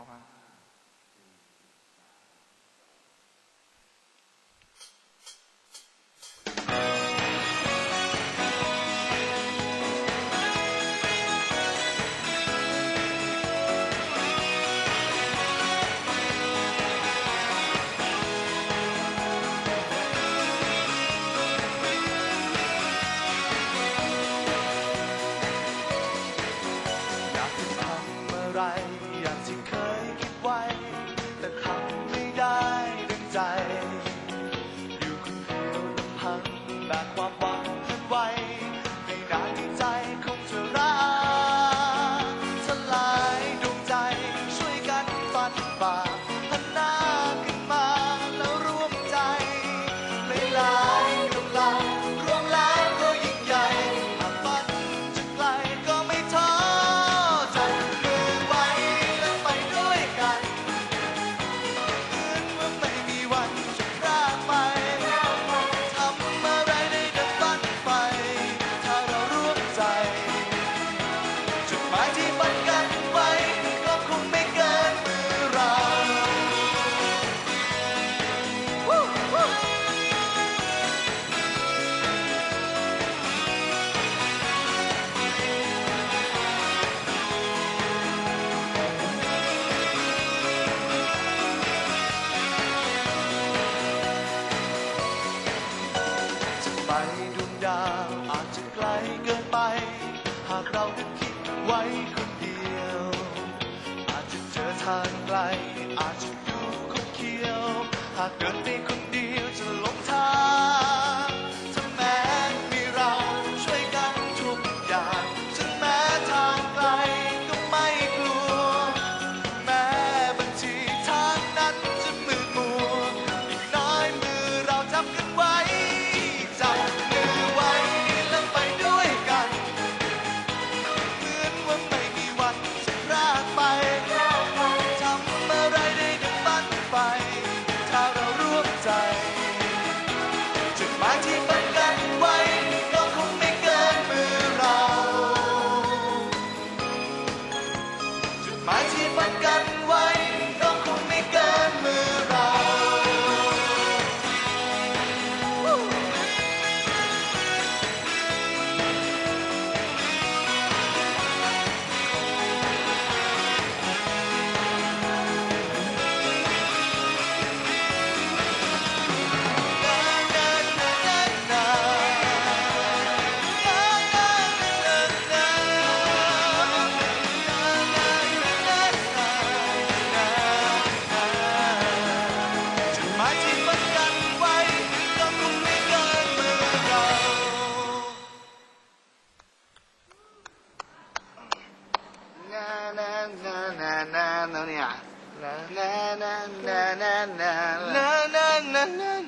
ออกมาอยากจะทำอะไร ดั กินไป หากเราได้คิดไว้คนเดียว อาจจะเจอทางไกล อาจจะอยู่คนเคียว หากเดินไปคนเดี หมา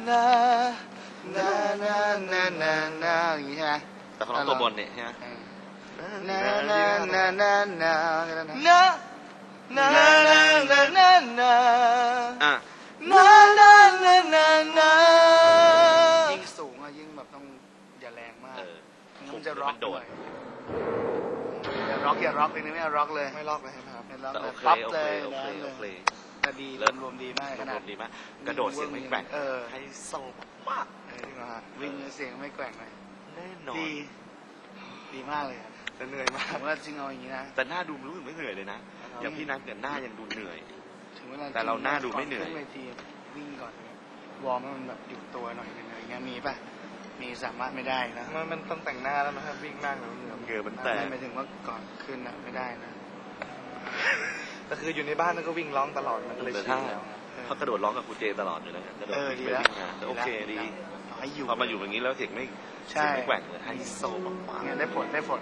นานานานานานานานาอย่างงี้ใช่ไหมแต่เขาร้องตัวบนเนี่ยใช่ไหมนานานานานานานานานานานาอะนานานานานายิ่งสูงอะยิ่งแบบต้องอย่าแรงมากเอองั้นมันจะร็อกมันโดดอย่าร็อกอย่าร็อกเลยนะไม่เอาร็อกเลยไม่ลอกเลยนะครับไม่ร็อกแต่เลโอยเคปั๊บโอเลเคยโอนะเคโอเค แต่ดีเลิศรวมๆดีมากขขนานาดดดีมาก กระโดดเสียงไม่แกว่งเออให้โซมากเออจริงเหรอฮะวิ่งเสียงไม่แกว่งเลยแน่นอนดีดีมากเลยครับแต่เหนื่อยมากผมว่าจริงเอาอย่างนี้นะแต่หน้าดูรู้สึกไม่เหนื่อยเลยนะอย่างพี่นัทเนี่ยหน้ายังดูเหนื่อยถึงเวลาแต่เราหน้าดูไม่เหนื่อยก่ขึ้นเวทีวิ่งก่อนวอร์มให้มันแบบอยู่ตัวหน่อยนึงอะไรเงี้ยมีป่ะมีสามารถไม่ได้นะมันมันต้องแต่งหน้าแล้วนะครับวิ่งมากแล้วเหนื่อยเหงื่อมันแตกไม่หมายถึงว่าก่อนขึ้นนะไม่ได้นะ แต่คืออยู่ในบ้านแล้วก็วิ่งร้องตลอดมันก็เลยแต่ชิถ้านแล้ว เขากระโดดร้องกับครูเจตลอดอยู่แล้วไงกระโดดเออวิ่งดีไปแล้ววิ่งมาแต่โอเคดีเอาให้อยู่พอมาอยู่อย่างนี้แล้วเสียงไม่ใช่เสียงไม่แกว่งเลยให้โซมากๆเนี่ยได้ผลได้ผล